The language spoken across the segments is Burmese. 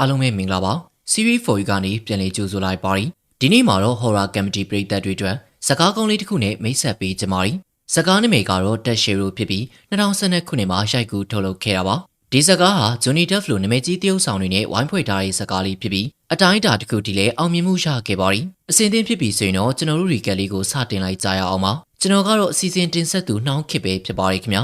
အားလုံးပဲမင်္ဂလာပါ Series 4ကနေပြန်လည်ကြိုဆိုလိုက်ပါရီဒီနေ့မှာတော့ Horror Comedy ပရိသတ်တွေအတွက်စကားကောင်းလေးတစ်ခုနဲ့မိတ်ဆက်ပေးကြပါရီစကားနာမည်ကတော့တက်ရှေရိုဖြစ်ပြီး2012ခုနှစ်မှာရိုက်ကူးထုတ်လုပ်ခဲ့တာပါဒီစကားဟာ Johnny Depp လိုနာမည်ကြီးတရုပ်ဆောင်တွေနဲ့ဝိုင်းဖွဲ့ထားတဲ့စကားလေးဖြစ်ပြီးအတိုင်းအတာတစ်ခုတည်းလည်းအောင်မြင်မှုရခဲ့ပါရီအစဉ်သင်းဖြစ်ပြီးဆိုရင်တော့ကျွန်တော်တို့ရီကယ်လေးကိုစတင်လိုက်ကြရအောင်ပါကျွန်တော်ကတော့အစီအစဉ်တင်ဆက်သူနှောင်းခစ်ပဲဖြစ်ပါရီခင်ဗျာ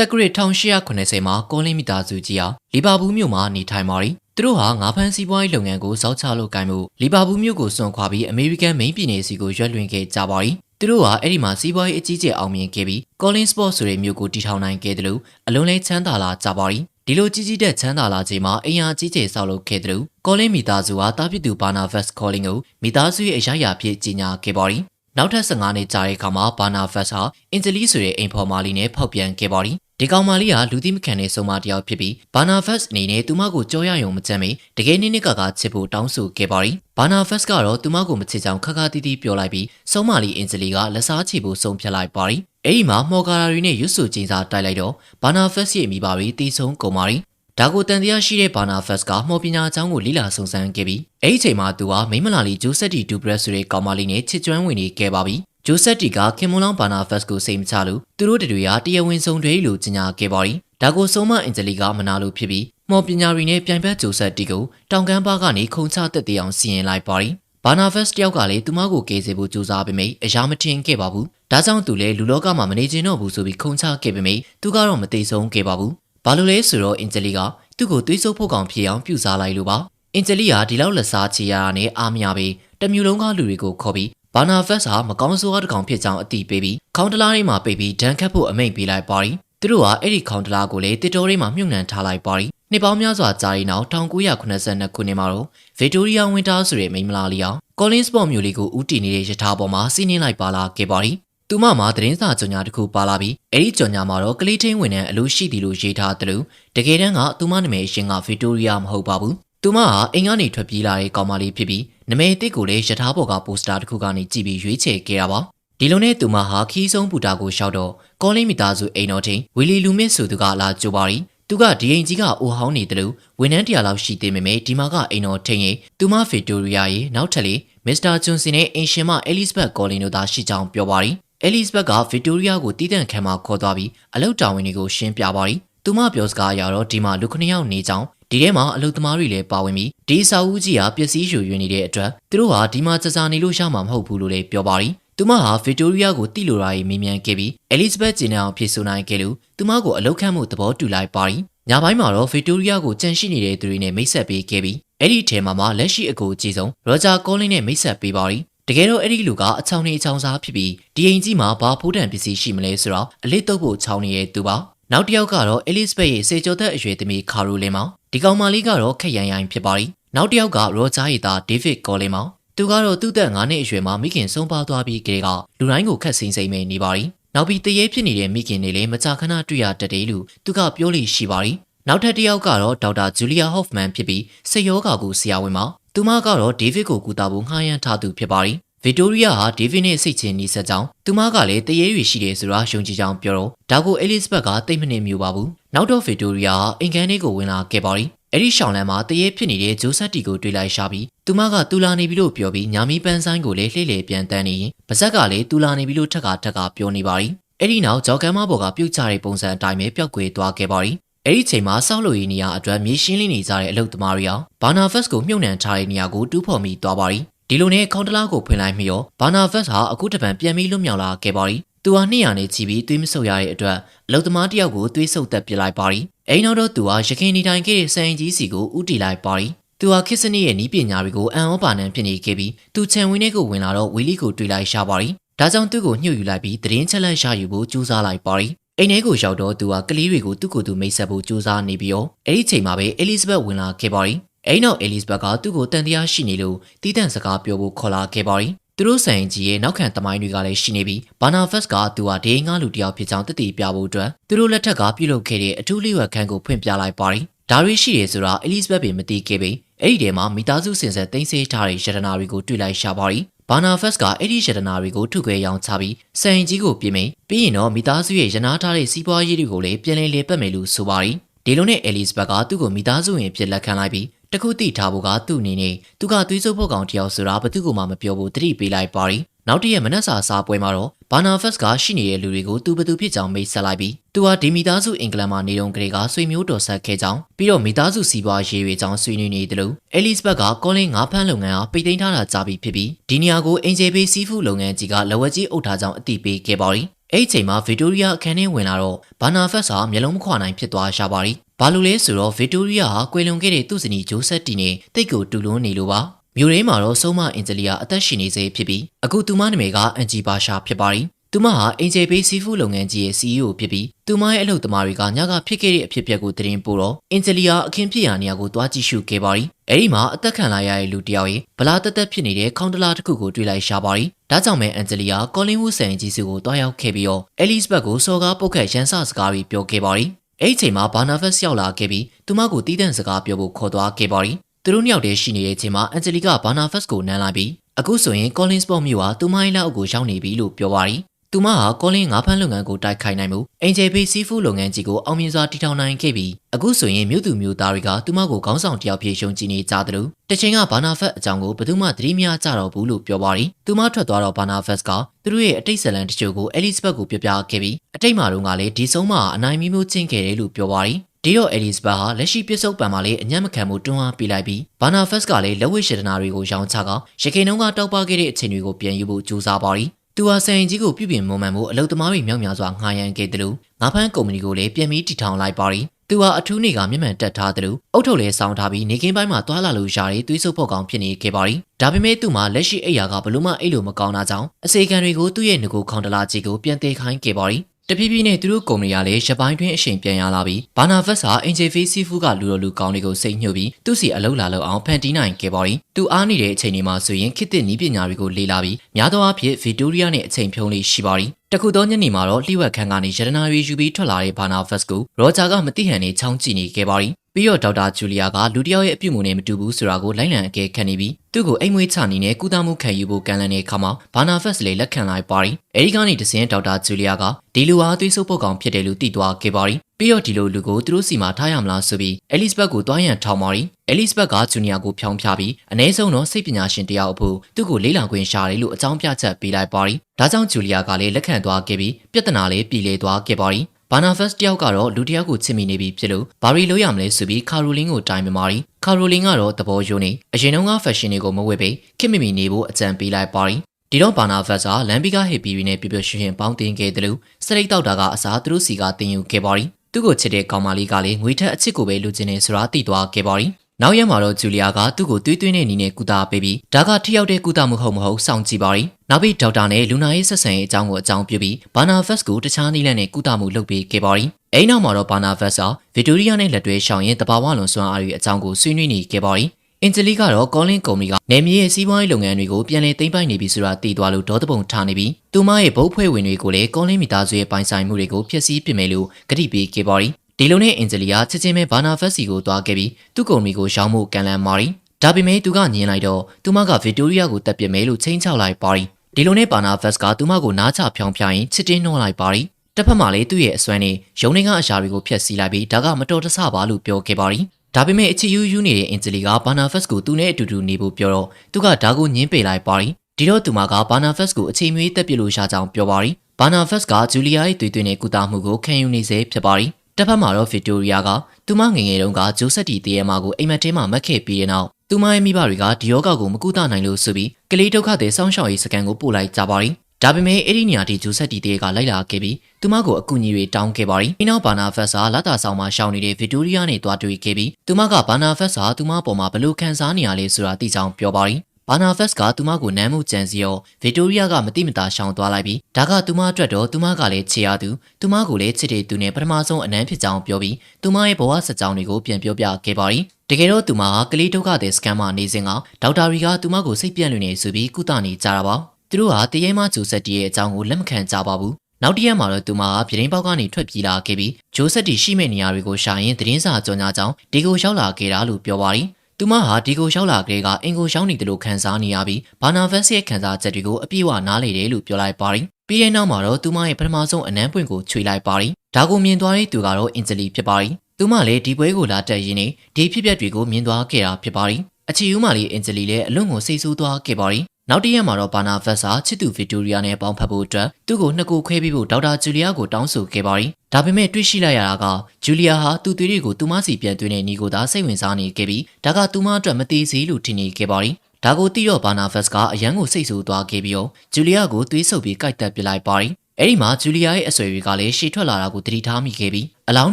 တက်ကရစ်1880မှာကောလင်းမိသားစုကြီးဟာလီဗာပူးမြို့မှာနေထိုင်ပါရီသူတို့ဟာငါးဖမ်းစီးပွားရေးလုပ်ငန်းကိုစောက်ချလုပ်ကိုင်မှုလီဗာပူးမြို့ကိုစွန့်ခွာပြီးအမေရိကန်မိန်းပြည်နယ်စီကိုရွှေ့လွှင့်ခဲ့ကြပါရီသူတို့ဟာအဲ့ဒီမှာစီးပွားရေးအကြီးကျယ်အောင်မြင်ခဲ့ပြီး Collins Sport ဆိုတဲ့မြို့ကိုတည်ထောင်နိုင်ခဲ့တယ်လို့အလုံးလဲချမ်းသာလာကြပါရီဒီလိုကြီးကြီးတဲ့ချမ်းသာလာချိန်မှာအင်အားကြီးကျယ်ဆောက်လုပ်ခဲ့တယ်လို့ Collins မိသားစုဟာတာပြည်သူဘာနာဗက်စ် Calling ကိုမိသားစုရဲ့အရာရာဖြစ်ကြီးညာခဲ့ပါရီနောက်ထပ်15နှစ်ကြာတဲ့အခါမှာဘာနာဗက်စ်ဟာအင်ဂျလီဆိုတဲ့အိမ်ဖော်မာလီနဲ့ဖောက်ပြန်ခဲ့ပါရီ ဒီကောင်မလေးဟာလူသိမခံတဲ့ဆုံးမတယောက်ဖြစ်ပြီးဘာနာဖက်စ်အနေနဲ့သူမကိုကြောရယုံမကြမ်းမေတကယ်နည်းနည်းကကချစ်ဖို့တောင်းဆိုခဲ့ပါရီဘာနာဖက်စ်ကတော့သူမကိုမချစ်ကြောင်ခါခါတီးတီးပြောလိုက်ပြီးဆုံးမလီအင်ဂျလီကလက်စားချေဖို့ဆုံးဖြတ်လိုက်ပါရီအဲ့ဒီမှာမော်ကာရာရီနဲ့ရွတ်ဆူကျင်းစာတိုက်လိုက်တော့ဘာနာဖက်စ်ရဲ့မိဘတွေတီးဆုံးကုန်ပါရီဒါကိုတန်တရားရှိတဲ့ဘာနာဖက်စ်ကမော်ပညာအကြောင်းကိုလိလာစုံစမ်းခဲ့ပြီးအဲ့ဒီချိန်မှာသူဟာမိမလာလီဂျိုဆက်တီဒူဘရက်ဆိုတဲ့ကောင်မလေးနဲ့ချစ်ကျွမ်းဝင်နေခဲ့ပါပြီ ဂျိုဆက်တီကခင်မွန်လောင်းဘာနာဖက်စ်ကိုစိတ်မချလို့သူတို့တွေကတရားဝင်ဆုံးတွေလို့ကြေညာခဲ့ပါရီဒါကိုဆုံးမအင်ဂျလီကမနာလို့ဖြစ်ပြီးမော်ပညာရီနဲ့ပြိုင်ဘက်ဂျိုဆက်တီကိုတောင်ကမ်းပါကနေခုံချတက်တဲ့အောင်စီရင်လိုက်ပါရီဘာနာဖက်စ်တယောက်ကလည်းသူမကိုကယ်ဆယ်ဖို့ကြိုးစားပေမယ့်အရာမထင်ခဲ့ပါဘူးဒါကြောင့်သူလည်းလူလောကမှာမနေချင်တော့ဘူးဆိုပြီးခုံချခဲ့ပေမယ့်သူကတော့မသိဆုံးခဲ့ပါဘူးဘာလို့လဲဆိုတော့အင်ဂျလီကသူ့ကိုသွေးဆုပ်ဖို့ကောင်ဖြစ်အောင်ပြုစားလိုက်လို့ပါအင်ဂျလီကဒီလောက်လက်စားချေရတာနဲ့အားမရပေတမျိုးလုံးကလူတွေကိုခေါ်ပြီး ဘာနာဖက်စ်ဟာမကောင်းဆိုးအတစ်ကောင်ဖြစ်ကြောင်းအတိပေးပြီးခေါင်းတလားလေးမှာပိတ်ပြီးဒဏ်ခတ်ဖို့အမိန့်ပေးလိုက်ပါရီသူတို့ဟာအဲ့ဒီခေါင်းတလားကိုလည်းတစ်တော်လေးမှာမြုပ်နှံထားလိုက်ပါရီနှစ်ပေါင်းများစွာကြာရင်နောက်1982ခုနှစ်မှာတော့ဗစ်တိုးရီယာဝင်တာဆိုတဲ့မိန်းမလားလေးဟာကောလင်းစပေါ့မြို့လေးကိုဦးတည်နေတဲ့ရထားပေါ်မှာစီးနှင်းလိုက်ပါလာခဲ့ပါရီသူမမှာသတင်းစာကြော်ညာတစ်ခုပါလာပြီးအဲ့ဒီကြော်ညာမှာတော့ကလေးထင်းဝင်တဲ့အလို့ရှိသည်လို့ရေးထားတယ်လို့တကယ်တမ်းကသူမနာမည်အရှင်ကဗစ်တိုးရီယာမဟုတ်ပါဘူးသူမဟာအိမ်ကနေထွက်ပြေးလာတဲ့ကောင်မလေးဖြစ်ပြီး နမဲအစ်စ်ကိုလည်းရထားပေါ်ကပိုစတာတစ်ခုကနေကြည့်ပြီးရွေးချယ်ခဲ့တာပါဒီလိုနဲ့သူမဟာခီးဆုံးပူတာကိုရှောက်တော့ကောလင်းမီသားစုအိမ်တော်ထင်းဝီလီလူမစ်ဆိုသူကလာကြိုပါရီသူကဒီအိမ်ကြီးကအိုဟောင်းနေတယ်လို့ဝန်ထမ်းတရာလောက်ရှိသေးပေမဲ့ဒီမှာကအိမ်တော်ထင်းရင်သူမဗစ်တိုရီယာရဲ့နောက်ထပ်လေးမစ္စတာဂျွန်စင်နဲ့အင်ရှင်မအဲလစ်ဘတ်ကောလင်းတို့သာရှိကြောင်းပြောပါရီအဲလစ်ဘတ်ကဗစ်တိုရီယာကိုတည်တံ့ခံမှာခေါ်သွားပြီးအလောက်တာဝန်တွေကိုရှင်းပြပါရီသူမပြောစကားအရတော့ဒီမှာလူခဏယောက်နေကြောင်း ဒီထဲမှာအလုသမားတွေလည်းပါဝင်ပြီးဒီစာအုပ်ကြီးဟာပျက်စီးရွှေရွှင်နေတဲ့အတွက်သူတို့ဟာဒီမှာစစာနေလို့ရမှာမဟုတ်ဘူးလို့လည်းပြောပါရီသူမဟာဗစ်တိုရီယာကိုတိလိုရာရေးမေးမြန်းခဲ့ပြီးအဲလစ်ဘတ်ဂျင်နာအောင်ဖြေဆိုနိုင်ခဲ့လို့သူမကိုအလုခန့်မှုသဘောတူလိုက်ပါရီညပိုင်းမှာတော့ဗစ်တိုရီယာကိုကြန့်ရှိနေတဲ့သူတွေနဲ့မိတ်ဆက်ပေးခဲ့ပြီးအဲ့ဒီထဲမှာမှလက်ရှိအကိုအကြီးဆုံးရောဂျာကောလင်းနဲ့မိတ်ဆက်ပေးပါရီတကယ်တော့အဲ့ဒီလူကအချောင်းနေအချောင်းစားဖြစ်ပြီးဒီအိမ်ကြီးမှာဘာဖိုးတံပစ္စည်းရှိမလဲဆိုတော့အလစ်တုပ်ဖို့ချောင်းနေတဲ့သူပါ နောက်တစ်ယောက်ကတော့အဲလစ်ဘတ်ရဲ့စေကျော်သက်အရွယ်သမီးခါရိုလင်မောင်ဒီကောင်မလေးကတော့ခက်ရန်ရန်ဖြစ်ပါရီနောက်တစ်ယောက်ကရောဂျာရဲ့သားဒေးဗစ်ကောလင်မောင်သူကတော့သူ့သက်9နှစ်အရွယ်မှာမိခင်ဆုံးပါသွားပြီးကလေးကလူတိုင်းကိုခက်စိမ့်စိမ့်ပဲနေပါရီနောက်ပြီးတရေဖြစ်နေတဲ့မိခင်တွေလည်းမကြာခဏတွေ့ရတတ်တယ်လို့သူကပြောလို့ရှိပါရီနောက်ထပ်တစ်ယောက်ကတော့ဒေါက်တာဂျူလီယာဟော့ဖ်မန်ဖြစ်ပြီးစိတ်ရောဂါကိုဆရာဝန်မှာသူမကတော့ဒေးဗစ်ကိုကူတာဖို့ငှားရမ်းထားသူဖြစ်ပါရီ ဗစ်တိုးရီယာဟာဒေးဗစ်နဲ့စိတ်ချင်းနီးစပ်ကြောင်းသူမကလည်းတရေရွေရှိတယ်ဆိုတာယုံကြည်ကြောင်းပြောတော့ဒါကိုအဲလစ်ဘတ်ကတိတ်မနှင်မျိုးပါဘူးနောက်တော့ဗစ်တိုးရီယာဟာအင်ကန်လေးကိုဝင်လာခဲ့ပါရီအဲ့ဒီရှောင်းလန်မှာတရေဖြစ်နေတဲ့ဂျိုဆက်တီကိုတွေ့လိုက်ရှာပြီးသူမကတူလာနေပြီလို့ပြောပြီးညာမီပန်းဆိုင်ကိုလည်းလှည့်လည်ပြန်တန်းနေရင်ပါဇက်ကလည်းတူလာနေပြီလို့ထက်ကထက်ကပြောနေပါရီအဲ့ဒီနောက်ဂျော်ကန်မဘော်ကပြုတ်ချတဲ့ပုံစံအတိုင်းပဲပျောက်ကွယ်သွားခဲ့ပါရီအဲ့ဒီချိန်မှာစောက်လို့ရင်းနေရအတွက်မြေရှင်းလင်းနေကြတဲ့အလုပ်သမားတွေဟာဘာနာဖက်စ်ကိုမြုပ်နှံထားတဲ့နေရာကိုတူးဖော်မိသွားပါရီ ဒီလိုနဲ့ခေါင်းတလားကိုဖွင့်လိုက်ပြီးတော့ဘာနာဖက်စ်ဟာအခုတပံပြန်ပြီးလွတ်မြောက်လာခဲ့ပါရီသူဟာ200နဲ့ချီပြီးသွေးမဆုပ်ရတဲ့အတွက်အလုသမားတယောက်ကိုသွေးဆုပ်တက်ပစ်လိုက်ပါရီအိမ်နောက်တော့သူဟာရခင်နေထိုင်ခဲ့တဲ့စံကြီးစီကိုဥတီလိုက်ပါရီသူဟာခစ်စနီရဲ့နီးပညာတွေကိုအံဩပါနံဖြစ်နေခဲ့ပြီးသူခြံဝင်းထဲကိုဝင်လာတော့ဝီလီကိုတွေ့လိုက်ရှာပါရီဒါကြောင့်သူ့ကိုညှို့ယူလိုက်ပြီးသတင်းချက်လက်ရှာယူဖို့ကြိုးစားလိုက်ပါရီအိမ်ထဲကိုရောက်တော့သူဟာကလေးတွေကိုသူ့ကိုယ်သူမိတ်ဆက်ဖို့ကြိုးစားနေပြီးတော့အဲ့ဒီချိန်မှာပဲအဲလစ်ဘတ်ဝင်လာခဲ့ပါရီ အဲ့နောက်အဲလစ်ဘတ်ကသူ့ကိုတန်တရားရှိနေလို့တီးတန့်စကားပြောဖို့ခေါ်လာခဲ့ပါရီသူတို့ဆိုင်ကြီးရဲ့နောက်ခံသမိုင်းတွေကလည်းရှိနေပြီးဘာနာဖက်စ်ကသူဟာဒေးငါလူတစ်ယောက်ဖြစ်ကြောင်းတည်တည်ပြဖို့အတွက်သူတို့လက်ထက်ကပြုလုပ်ခဲ့တဲ့အထူးလေးဝက်ခန်းကိုဖွင့်ပြလိုက်ပါတယ်။ဒါရီရှိတယ်ဆိုတာအဲလစ်ဘက်ပင်မသိခဲ့ပေအဲ့ဒီထဲမှာမိသားစုစင်ဆက်တင်ဆေးထားတဲ့ရတနာတွေကိုတွေ့လိုက်ရှာပါတယ်။ဘာနာဖက်စ်ကအဲ့ဒီရတနာတွေကိုထုခွဲရောင်းချပြီးဆိုင်ကြီးကိုပြင်မိပြီးရင်တော့မိသားစုရဲ့ရနာထားတဲ့စီးပွားရေးတွေကိုလည်းပြန်လည်လေပတ်မယ်လို့ဆိုပါတယ်။ဒီလိုနဲ့အဲလစ်ဘက်ကသူ့ကိုမိသားစုဝင်ဖြစ်လက်ခံလိုက်ပြီး တခုတိထားဖို့ကသူ့အနေနဲ့သူကသွေးစုပ်ဖို့ကောင်တယောက်ဆိုတာဘသူ့ကိုမှမပြောဘူးတတိပေးလိုက်ပါရီနောက်တည့်ရက်မနက်စာစားပွဲမှာတော့ဘာနာဖက်စ်ကရှိနေတဲ့လူတွေကိုသူဘသူဖြစ်ကြောင်းမိတ်ဆက်လိုက်ပြီးသူဟာဒီမီသားစုအင်္ဂလန်မှာနေတုန်းကလေးကဆွေမျိုးတော်ဆက်ခဲ့ကြောင်းပြီးတော့မိသားစုစီးပွားရေးတွေကြောင်းဆွေးနွေးနေတယ်လို့အဲလစ်ဘက်ကကောလင်းငါးဖမ်းလုပ်ငန်းအားပိတ်သိမ်းထားတာကြာပြီဖြစ်ပြီးဒီနေရာကိုအင်ဂျေဘေးစီးဖူးလုပ်ငန်းကြီးကလဝက်ကြီးအုပ်ထားကြောင်းအသိပေးခဲ့ပါရီ အဲ့ဒီချိန်မှာဗီတိုးရီးယားအခန်းထဲဝင်လာတော့ဘာနာဖက်စ်ဟာမျက်လုံးမခွာနိုင်ဖြစ်သွားရှာပါရီဘာလို့လဲဆိုတော့ဗီတိုးရီးယားဟာကွယ်လွန်ခဲ့တဲ့သူ့ဇနီးဂျိုးဆက်တီနဲ့တိတ်ကိုတူလွန်းနေလို့ပါမြို့ရင်းမှာတော့ဆုံးမအင်ဂျလီယာအသက်ရှင်နေစေဖြစ်ပြီးအခုသူမနာမည်ကအန်ဂျီဘာရှာဖြစ်ပါရီ သူမဟာအင်ဂျေဘေးစီဖူးလုပ်ငန်းကြီးရဲ့ CEO ဖြစ်ပြီးသူမရဲ့အလုပ်သမားတွေကညကဖြစ်ခဲ့တဲ့အဖြစ်အပျက်ကိုသတင်းပို့တော့အင်ဂျလီယာအခင်းဖြစ်ရာနေရာကိုတွားကြည့်ရှုခဲ့ပါရီအဲဒီမှာအသက်ခံလာရတဲ့လူတစ်ယောက်ရဲ့ဗလာတက်တက်ဖြစ်နေတဲ့ခေါင်းတလားတစ်ခုကိုတွေ့လိုက်ရှာပါရီဒါကြောင့်မဲအန်ဂျလီယာကောလင်းဝူဆန်ကြီးစုကိုတွားရောက်ခဲ့ပြီးတော့အဲလစ်ဘက်ကိုစော်ကားပုတ်ခတ်ရန်စစကားပြီးပြောခဲ့ပါရီအဲ့ဒီချိန်မှာဘာနာဖက်စ်ရောက်လာခဲ့ပြီးသူမကိုတီးတန့်စကားပြောဖို့ခေါ်သွားခဲ့ပါရီသူတို့နှစ်ယောက်တည်းရှိနေတဲ့အချိန်မှာအန်ဂျလီကဘာနာဖက်စ်ကိုနမ်းလိုက်ပြီးအခုဆိုရင်ကောလင်းစပေါ့မြို့ဟာသူမရဲ့လက်အောက်ကိုရောက်နေပြီလို့ပြောပါရီ သူမဟာကောလင်းငါးဖမ်းလုပ်ငန်းကိုတိုက်ခိုက်နိုင်မှုအင်ဂျယ်ဘေးစီဖူးလုပ်ငန်းကြီးကိုအောင်မြင်စွာတည်ထောင်နိုင်ခဲ့ပြီးအခုဆိုရင်မြို့သူမြို့သားတွေကသူမကိုခေါင်းဆောင်တယောက်ဖြစ်ရှုံကြည်နေကြတယ်လို့တချိန်ကဘာနာဖက်အကြောင်းကိုဘယ်သူမှသတိမရကြတော့ဘူးလို့ပြောပါရီသူမထွက်သွားတော့ဘာနာဖက်ကသူတို့ရဲ့အတိတ်ဇလန်တချို့ကိုအဲလစ်ဘက်ကိုပြောပြခဲ့ပြီးအတိတ်မှာတော့ကလည်းဒီဆုံးမအနိုင်မီမျိုးချင်းခဲ့တယ်လို့ပြောပါရီဒီတော့အဲလစ်ဘတ်ဟာလက်ရှိပြစ္ဆုတ်ပံမှာလည်းအညံ့မခံမှုတွန်းအားပေးလိုက်ပြီးဘာနာဖက်ကလည်းလက်ဝိရှဒနာတွေကိုရောင်းချကရခိုင်နှုံးကတောက်ပခဲ့တဲ့အချိန်တွေကိုပြန်ယူဖို့ကြိုးစားပါရီ သူဟာဆိုင်ကြီးကိုပြုပြင်မွမ်းမံမှုအလုသမားတွေမြောက်များစွာငှားရမ်းခဲ့တယ်လို့ငါးဖမ်းကုမ္ပဏီကိုလည်းပြန်ပြီးတည်ထောင်လိုက်ပါရီသူဟာအထူးနေကမျက်မှန်တက်ထားတယ်လို့အုတ်ထုတ်လဲဆောင်းထားပြီးနေကင်းပိုင်းမှာတွာလာလို့ရှာတဲ့သွေးဆုပ်ဖို့ကောင်ဖြစ်နေခဲ့ပါရီဒါပေမဲ့သူ့မှာလက်ရှိအိယာကဘလို့မှအိတ်လို့မကောင်းတာကြောင့်အစေခံတွေကိုသူ့ရဲ့ငကိုခေါင်တလာကြီးကိုပြန်သေးခိုင်းခဲ့ပါရီ တဖြည်းဖြည်းနဲ့သူတို့ကုမ္ပဏီကလည်းရပိုင်းတွင်းအရှိန်ပြန်ရလာပြီးဘာနာဖက်စာအင်ဂျီဖေးစီဖူးကလူတော်လူကောင်းတွေကိုစိတ်ညှို့ပြီးသူ့စီအလုပ်လာလုပ်အောင်ဖန်တီးနိုင်ခဲ့ပါရီသူအားနေတဲ့အချိန်တွေမှာဆိုရင်ခေတ်သစ်နည်းပညာတွေကိုလေ့လာပြီးများသောအားဖြင့်ဗီတိုရီးယားနဲ့အချိန်ဖြုံးလေးရှိပါရီတခုသောညနေမှာတော့လှိဝက်ခန်းကနေရတနာရီယူပြီးထွက်လာတဲ့ဘာနာဖက်ကိုရောဂျာကမတိဟန်နဲ့ချောင်းကြည့်နေခဲ့ပါရီပြီးတော့ဒေါက်တာဂျူလီယာကလူတစ်ယောက်ရဲ့အပြုအမူနဲ့မတူဘူးဆိုတာကိုလိုက်လံအကဲခတ်နေပြီးသူ့ကိုအိမ်မွေးချနေနဲ့ကုသမှုခံယူဖို့ကမ်းလှမ်းတဲ့အခါမှာဘာနာဖက်လေးလက်ခံလိုက်ပါရီအဲဒီကနေတစင်းဒေါက်တာဂျူလီယာကဒီလူဟာသွေးဆုပ်ပုတ်ကောင်ဖြစ်တယ်လို့သိသွားခဲ့ပါရီပြီးတော့ဒီလိုလူကိုသူတို့စီမှာထားရမလားဆိုပြီးအဲလစ်ဘက်ကိုတွားရန်ထောင်ပါရီအဲလစ်ဘက်ကဂျူနီယာကိုဖျောင်းဖျပြီးအ ਨੇ ဆုံးတော့စိတ်ပညာရှင်တယောက်အဖို့သူ့ကိုလေးလာခွင့်ရှာတယ်လို့အကြောင်းပြချက်ပေးလိုက်ပါရီဒါကြောင့်ဂျူလီယာကလည်းလက်ခံသွားခဲ့ပြီးပြဿနာလေးပြည်လေသွားခဲ့ပါရီ ဘာနာဖက်စ်တယောက်ကတော့လူတယောက်ကိုချစ်မိနေပြီဖြစ်လို့ဘာရီလို့ရမလဲဆိုပြီးကာရိုလင်းကိုတိုင်ပမာရီကာရိုလင်းကတော့သဘောယုံနေအရင်တုန်းကဖက်ရှင်တွေကိုမဝတ်ပေခင်မိမိနေဖို့အကြံပေးလိုက်ပါရီဒီတော့ဘာနာဖက်စာလမ်ဘီကဟစ်ပီရီနဲ့ပြပြရွှင်ရွှင်ပေါင်းတင်ခဲ့တယ်လို့စရိတ်တောက်တာကအစားသူတို့စီကတင်ယူခဲ့ပါရီသူ့ကိုချစ်တဲ့ကောင်မလေးကလည်းငွေထက်အချစ်ကိုပဲလူချင်းနေဆိုတာသိသွားခဲ့ပါရီ နောက်ရက်မှာတော့ဂျူလီယာကသူ့ကိုတွေးတွေးနဲ့နီးနဲ့ကုသပေးပြီးဒါကထိရောက်တဲ့ကုသမှုဟုတ်မဟုတ်စောင့်ကြည့်ပါရီနောက်ပြီးဒေါက်တာနဲ့လူနာရဲ့ဆက်ဆံရေးအကြောင်းကိုအကြောင်းပြုပြီးဘာနာဖက်စ်ကိုတခြားနည်းလမ်းနဲ့ကုသမှုလုပ်ပေးခဲ့ပါရီအဲ့နောက်မှာတော့ဘာနာဖက်စ်ဟာဗီတိုရီးယားနဲ့လက်တွဲရှောင်ရင်တဘာဝလွန်စွမ်းအားတွေအကြောင်းကိုဆွေးနွေးနေခဲ့ပါရီအင်ဂျလီကတော့ကောလင်းကုမ္ပဏီကနေမြေရဲ့စီးပွားရေးလုပ်ငန်းတွေကိုပြန်လည်သိမ်းပိုက်နေပြီဆိုတာသိသွားလို့ဒေါသပုံထားနေပြီးသူမရဲ့ဘုတ်ဖွဲ့ဝင်တွေကိုလည်းကောလင်းမိသားစုရဲ့ပိုင်ဆိုင်မှုတွေကိုဖျက်ဆီးပစ်မယ်လို့ကတိပေးခဲ့ပါရီ ဒီလိုနဲ့အင်ဂျလီယာချက်ချင်းပဲဘာနာဖက်စီကိုတွားခဲ့ပြီးသူ့ကုမ္ပဏီကိုရောင်းဖို့ကန်လန်မာရီဒါပေမဲ့သူကညင်လိုက်တော့သူမကဗီတိုရီးယားကိုတက်ပြစ်မယ်လို့ချိန်ချောက်လိုက်ပါရီဒီလိုနဲ့ဘာနာဖက်ကသူမကိုနားချဖြောင်းဖြောင်းရင်ချစ်တင်းနှောလိုက်ပါရီတစ်ဖက်မှာလည်းသူ့ရဲ့အစွမ်းနဲ့ရုံနေကအရာတွေကိုဖျက်ဆီးလိုက်ပြီးဒါကမတော်တဆပါလို့ပြောခဲ့ပါရီဒါပေမဲ့အချီယူယူနေတဲ့အင်ဂျလီကဘာနာဖက်ကိုသူနဲ့အတူတူနေဖို့ပြောတော့သူကဒါကိုညင်းပယ်လိုက်ပါရီဒီတော့သူမကဘာနာဖက်ကိုအချိန်မွေးတက်ပြလို့ရှာကြောင်းပြောပါရီဘာနာဖက်ကဂျူလီယာရဲ့တွေ့တွေ့နဲ့ကုသမှုကိုခံယူနေစေဖြစ်ပါရီ တစ်ဖက်မှာတော့ဗီတိုရီယာကသူမငငယ်တုန်းကဂျိုဆက်တီတရေမာကိုအိမ်မက်ထဲမှာမက်ခဲ့ပြီးတဲ့နောက်သူမရဲ့မိဘတွေကဒီယောဂကိုမကူတာနိုင်လို့ဆိုပြီးကလေးဒုက္ခသည်စောင့်ရှောက်ရေးစကန်ကိုပို့လိုက်ကြပါရီဒါပေမဲ့အဲ့ဒီနေရာထိဂျိုဆက်တီတရေကလိုက်လာခဲ့ပြီးသူမကိုအကူအညီတွေတောင်းခဲ့ပါရီ။အင်းနောက်ဘာနာဖက်ဆာလာတာဆောင်မှာရှောင်းနေတဲ့ဗီတိုရီယာနဲ့တွားတွေ့ခဲ့ပြီးသူမကဘာနာဖက်ဆာသူမပေါ်မှာဘလို့ခံစားနေရလဲဆိုတာသိချောင်းပြောပါရီ။ဘ ဘာနာဖက်စ်ကသူမကိုနမ်းမှုကြံစီရောဗီတိုရီယာကမတိမတာရှောင်သွားလိုက်ပြီးဒါကသူမအတွက်တော့သူမကလည်းချေရသူသူမကိုလည်းချစ်တဲ့သူနဲ့ပထမဆုံးအနမ်းဖြစ်ကြောင်းပြောပြီးသူမရဲ့ဘဝစကြောင်းတွေကိုပြန်ပြောပြခဲ့ပါရီတကယ်တော့သူမဟာကလေးဒုက္ခတဲ့စကန်မှာနေစဉ်ကဒေါက်တာရီကသူမကိုစိတ်ပြန့်လွင်နေဆိုပြီးကုသနေကြတာပါသူတို့ဟာတရေမဂျိုဆက်တီရဲ့အကြောင်းကိုလက်မခံကြပါဘူးနောက်တစ်ရက်မှာတော့သူမဟာပြည်ရင်းပေါက်ကနေထွက်ပြေးလာခဲ့ပြီးဂျိုဆက်တီရှိမဲ့နေရာတွေကိုရှာရင်သတင်းစာကြော်ညာကြောင်းဒီကိုရောက်လာခဲ့တာလို့ပြောပါရီ သူမဟာဒီကိုရောက်လာကလေးကအင်ကိုရှောင်းနေတယ်လို့ခံစားနေရပြီးဘာနာဗက်စ်ရဲ့ခံစားချက်တွေကိုအပြည့်အဝနားလေတယ်လို့ပြောလိုက်ပါရီပြီးတဲ့နောက်မှာတော့သူမရဲ့ပထမဆုံးအနမ်းပွင့်ကိုခြွေလိုက်ပါရီဒါကိုမြင်သွားတဲ့သူကတော့အင်ဂျလီဖြစ်ပါရီသူမလည်းဒီပွဲကိုလာတက်ရင်းနဲ့ဒီဖြစ်ပျက်တွေကိုမြင်သွားခဲ့တာဖြစ်ပါရီအချီဦးမလေးအင်ဂျလီလည်းအလွန်ကိုစိတ်ဆိုးသွားခဲ့ပါရီ နောက်တစ်ရက်မှာတော့ဘာနာဗက်စာချစ်သူဗီတိုရီယာနဲ့ပေါင်းဖက်ဖို့အတွက်သူ့ကိုနှစ်ကိုခွဲပြီးဖို့ဒေါက်တာဂျူလီယာကိုတောင်းဆိုခဲ့ပါရီဒါပေမဲ့တွေ့ရှိလိုက်ရတာကဂျူလီယာဟာသူ့သွေးတွေကိုသူမစီပြန်သွင်းတဲ့ညီကိုသာစိတ်ဝင်စားနေခဲ့ပြီးဒါကသူမအတွက်မသေးစေလို့ထင်နေခဲ့ပါရီဒါကိုတိတော့ဘာနာဗက်စ်ကအရန်ကိုစိတ်ဆိုးသွားခဲ့ပြီးတော့ဂျူလီယာကိုသွေးဆုပ်ပြီးကိုက်တက်ပစ်လိုက်ပါရီအဲ့ဒီမှာဂျူလီယာရဲ့အဆွေတွေကလည်းရှေ့ထွက်လာတာကိုတတိထားမိခဲ့ပြီးအလောင်း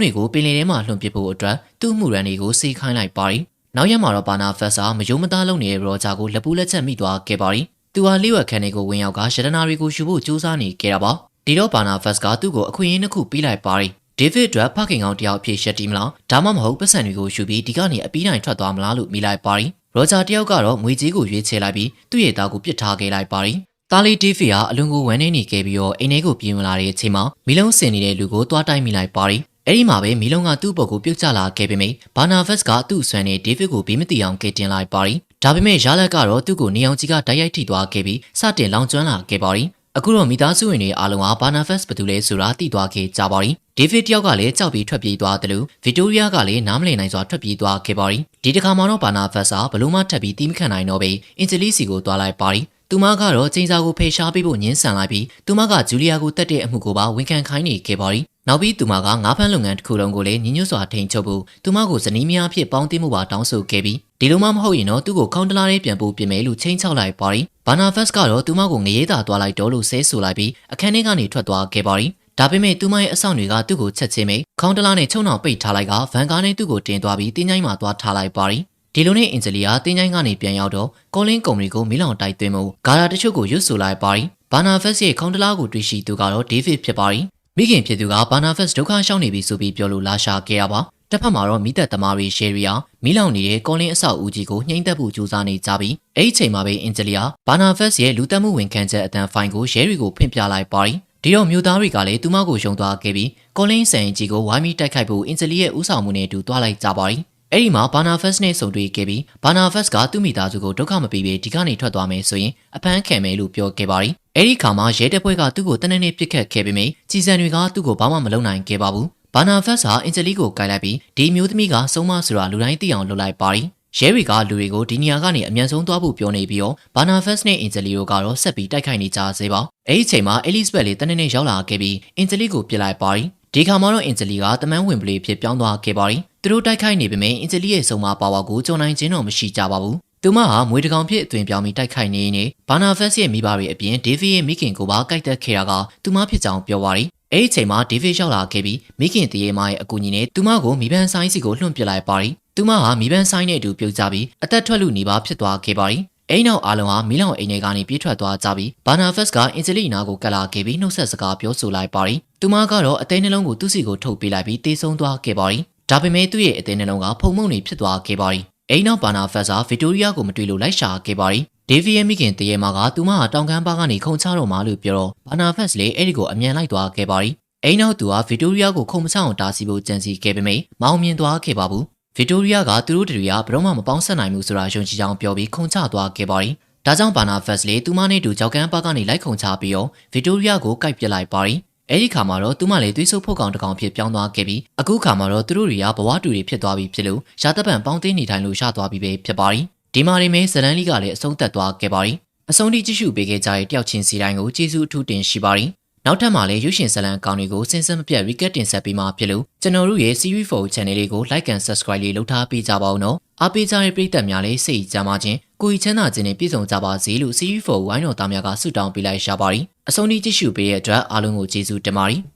တွေကိုပင်လယ်ထဲမှာလွှင့်ပစ်ဖို့အတွက်သူ့မှုရန်တွေကိုစေးခိုင်းလိုက်ပါရီ နောက်ရက်မှာတော့ဘာနာဖက်ဆာမယုံမသားလုပ်နေတဲ့ရောဂျာကိုလက်ပူးလက်ချက်မိသွားခဲ့ပါရီသူဟာလျှို့ဝှက်ခန်းတွေကိုဝင်ရောက်ကရတနာတွေကိုယူဖို့ကြိုးစားနေခဲ့တာပါဒီတော့ဘာနာဖက်စ်ကသူ့ကိုအခွင့်အရေးနှစ်ခုပေးလိုက်ပါရီဒေးဗစ်အတွက်ဖခင်ကောင်တယောက်ဖြစ်ရှက်တီမလားဒါမှမဟုတ်ပတ်စံတွေကိုယူပြီးဒီကနေအပီးတိုင်းထွက်သွားမလားလို့မိလိုက်ပါရီရောဂျာတယောက်ကတော့ငွေကြေးကိုရွေးချယ်လိုက်ပြီးသူ့ရဲ့သားကိုပစ်ထားခဲ့လိုက်ပါရီတာလီဒေးဗစ်ဟာအလွန်ကိုဝမ်းနေနေခဲ့ပြီးတော့အိမ်ထဲကိုပြေးဝင်လာတဲ့အချိန်မှာမီလုံးစင်နေတဲ့လူကိုတွားတိုက်မိလိုက်ပါရီ အဲ့ဒီမှာပဲမီလုံကသူ့ဘက်ကိုပြုတ်ကျလာခဲ့ပေမယ့်ဘာနာဗက်စ်ကသူ့ဆွမ်းနဲ့ဒေးဗစ်ကိုဘေးမတိအောင်ကယ်တင်လိုက်ပါရီဒါပေမဲ့ရလက်ကတော့သူ့ကိုနေအောင်ကြီးကတိုက်ရိုက်ထိသွားခဲ့ပြီးစတင်လောင်ကျွမ်းလာခဲ့ပါရီအခုတော့မိသားစုဝင်တွေအားလုံးဟာဘာနာဖက်စ်ဘယ်သူလဲဆိုတာသိသွားခဲ့ကြပါရီဒေးဗစ်တယောက်ကလည်းကြောက်ပြီးထွက်ပြေးသွားတယ်လို့ဗီတိုရီယာကလည်းနားမလည်နိုင်စွာထွက်ပြေးသွားခဲ့ပါရီဒီတစ်ခါမှတော့ဘာနာဖက်စ်ဟာဘလို့မှထပ်ပြီးတီးမခံနိုင်တော့ပဲအင်ဂျလီစီကိုသွားလိုက်ပါရီ သူမကတော့ချိန်စာကိုဖေရှားပေးဖို့ညှင်းဆန်လိုက်ပြီးသူမကဂျူလီယာကိုတတ်တဲ့အမှုကိုပါဝန်ခံခိုင်းနေခဲ့ပါရီနောက်ပြီးသူမကငါးဖမ်းလုပ်ငန်းတစ်ခုလုံးကိုလည်းညီညွတ်စွာထိန်းချုပ်ဖို့သူမကိုဇနီးမယားဖြစ်ပေါင်းသိမှုပါတောင်းဆိုခဲ့ပြီးဒီလိုမှမဟုတ်ရင်တော့သူ့ကိုခေါင်းတလားလေးပြန်ပို့ပြင်မယ်လို့ချိန်ချောက်လိုက်ပါရီဘာနာဖက်စ်ကတော့သူမကိုငရေးသာသွားလိုက်တော့လို့ဆဲဆိုလိုက်ပြီးအခန်းထဲကနေထွက်သွားခဲ့ပါရီဒါပေမဲ့သူမရဲ့အဆောင်တွေကသူ့ကိုချက်ချင်းမိခေါင်းတလားနဲ့ချုံအောင်ပိတ်ထားလိုက်ကဗန်ကားနဲ့သူ့ကိုတင်သွားပြီးတင်းချိုင်းမှာသွားထားလိုက်ပါရီ ဒီလိုနဲ့အင်ဂျလီယာတင်းချိုင်းကနေပြန်ရောက်တော့ကောလင်းကုမ္ပဏီကိုမီလောင်တိုက်သွင်းမှုဂါရာတချို့ကိုရွတ်ဆိုလိုက်ပါရီဘာနာဖက်စ်ရဲ့ခေါင်းတလားကိုတွေ့ရှိသူကတော့ဒေးဗစ်ဖြစ်ပါရီမိခင်ဖြစ်သူကဘာနာဖက်စ်ဒုက္ခရှောင်နေပြီဆိုပြီးပြောလို့လာရှာခဲ့ရပါတစ်ဖက်မှာတော့မိသက်သမားတွေရှယ်ရီယာမီလောင်နေတဲ့ကောလင်းအဆောက်ဦးကြီးကိုနှိမ့်သက်ဖို့ကြိုးစားနေကြပြီးအဲ့ဒီချိန်မှာပဲအင်ဂျလီယာဘာနာဖက်စ်ရဲ့လူတက်မှုဝန်ခံချက်အတန်ဖိုင်ကိုရှယ်ရီကိုဖွင့်ပြလိုက်ပါရီဒီတော့မျိုးသားတွေကလည်းသူမကိုယုံသွားခဲ့ပြီးကောလင်းဆန်ကြီးကိုဝိုင်းပြီးတိုက်ခိုက်ဖို့အင်ဂျလီရဲ့ဥဆောင်မှုနဲ့အတူတွားလိုက်ကြပါရီ အဲ့ဒီမှာဘာနာဖက်စ်နဲ့ဆုံတွေ့ခဲ့ပြီးဘာနာဖက်စ်ကသူ့မိသားစုကိုဒုက္ခမပေးဘဲဒီကနေထွက်သွားမယ်ဆိုရင်အဖမ်းခံမယ်လို့ပြောခဲ့ပါရီအဲ့ဒီခါမှာရဲတပ်ဖွဲ့ကသူ့ကိုတနက်နေ့ပြစ်ခတ်ခဲ့ပေမယ့်ကြီးစံတွေကသူ့ကိုဘာမှမလုပ်နိုင်ခဲ့ပါဘူးဘာနာဖက်စ်ဟာအင်ဂျလီကိုကိုင်လိုက်ပြီးဒီမျိုးသမီးကစုံမဆိုတာလူတိုင်းသိအောင်လုပ်လိုက်ပါရီရဲတွေကလူတွေကိုဒီနေရာကနေအမြန်ဆုံးသွားဖို့ပြောနေပြီးတော့ဘာနာဖက်စ်နဲ့အင်ဂျလီတို့ကတော့ဆက်ပြီးတိုက်ခိုက်နေကြစေပါအဲ့ဒီချိန်မှာအဲလစ်ဘက်လေးတနေ့နေ့ရောက်လာခဲ့ပြီးအင်ဂျလီကိုပြစ်လိုက်ပါရီ ဒီခါမှာတော့အင်ဂျလီကတမန်ဝင်ပလေးဖြစ်ပြောင်းသွားခဲ့ပါရီသူတို့တိုက်ခိုက်နေပေမယ့်အင်ဂျလီရဲ့စုံမပါဝါကိုကြုံနိုင်ခြင်းတော့မရှိကြပါဘူးသူမဟာမွေတကောင်ဖြစ်အသွင်ပြောင်းပြီးတိုက်ခိုက်နေနေဘာနာဖက်စ်ရဲ့မိဘတွေအပြင်ဒေးဗစ်ရဲ့မိခင်ကိုပါကိုက်တက်ခဲ့တာကသူမဖြစ်ကြောင်းပြောပါရီအဲ့ဒီချိန်မှာဒေးဗစ်ရောက်လာခဲ့ပြီးမိခင်တရေမရဲ့အကူအညီနဲ့သူမကိုမိဘန်ဆိုင်စီကိုလွှင့်ပစ်လိုက်ပါရီသူမဟာမိဘန်ဆိုင်နဲ့အတူပြုတ်ကြပြီးအသက်ထွက်လူနေပါဖြစ်သွားခဲ့ပါရီ အိမ်နောက်အားလုံးဟာမီလောင်အိမ်ထဲကနေပြေးထွက်သွားကြပြီးဘာနာဖက်စ်ကအင်ဂျလီနာကိုကတ်လာခဲ့ပြီးနှုတ်ဆက်စကားပြောဆိုလိုက်ပါရီသူမကတော့အသေးနှလုံးကိုသူ့စီကိုထုတ်ပေးလိုက်ပြီးတေးဆုံးသွားခဲ့ပါရီဒါပေမဲ့သူ့ရဲ့အသေးနှလုံးကဖုံမုံနေဖြစ်သွားခဲ့ပါရီအိမ်နောက်ဘာနာဖက်စ်ကဗီတိုရီယာကိုမတွေ့လို့လိုက်ရှာခဲ့ပါရီဒေးဗီရဲ့မိခင်တရေမာကသူမဟာတောင်ကမ်းပါကနေခုံချတော့မှလို့ပြောတော့ဘာနာဖက်စ်လည်းအဲ့ဒီကိုအမြန်လိုက်သွားခဲ့ပါရီအိမ်နောက်သူဟာဗီတိုရီယာကိုခုံမချအောင်တားဆီးဖို့ကြံစည်ခဲ့ပေမယ့်မောင်မြင်သွားခဲ့ပါဘူး ဗီတိုရီယာကသူတို့တွေကဘယ်တော့မှမပေါင်းဆက်နိုင်ဘူးဆိုတာယုံကြည်ကြောင်းပြောပြီးခုံချသွားခဲ့ပါရီဒါကြောင့်ဘာနာဖက်စ်လေသူမနဲ့တူကြောက်ကန်းပါကနေလိုက်ခုံချပြီးတော့ဗီတိုရီယာကိုကိုက်ပစ်လိုက်ပါရီအဲ့ဒီခါမှာတော့သူမလည်းသွေးဆုပ်ဖို့ကောင်တစ်ကောင်ဖြစ်ပြောင်းသွားခဲ့ပြီးအခုခါမှာတော့သူတို့တွေကဘဝတူတွေဖြစ်သွားပြီဖြစ်လို့ရှားတပ်ပံပေါင်းတင်းနေထိုင်လို့ရသွားပြီပဲဖြစ်ပါရီဒီမာရီမဲဇလန်လီကလည်းအဆုံးသက်သွားခဲ့ပါရီအဆုံးထိကြည့်ရှုပေးခဲ့ကြတဲ့တယောက်ချင်းစီတိုင်းကိုကျေးဇူးအထူးတင်ရှိပါရီ နောက်ထပ်မှာလည်းရုပ်ရှင်ဇာတ်လမ်းကောင်းတွေကိုစင်စက်မပြတ် recap တင်ဆက်ပေးမှာဖြစ်လို့ကျွန်တော်တို့ရဲ့ Series 4 channel လေးကို like and subscribe လေးလုပ်ထားပေးကြပါဦးနော်အားပေးကြတဲ့ပရိသတ်များလည်းစိတ်ကြမ်းပါခြင်းကိုယ်ချမ်းသာခြင်းနဲ့ပြည့်စုံကြပါစေလို့ Series 4ဝိုင်းတော်သားများကဆုတောင်းပေးလိုက်ရှာပါရီအဆုံးထိကြည့်ရှုပေးတဲ့အတွက်အားလုံးကိုကျေးဇူးတင်ပါတယ်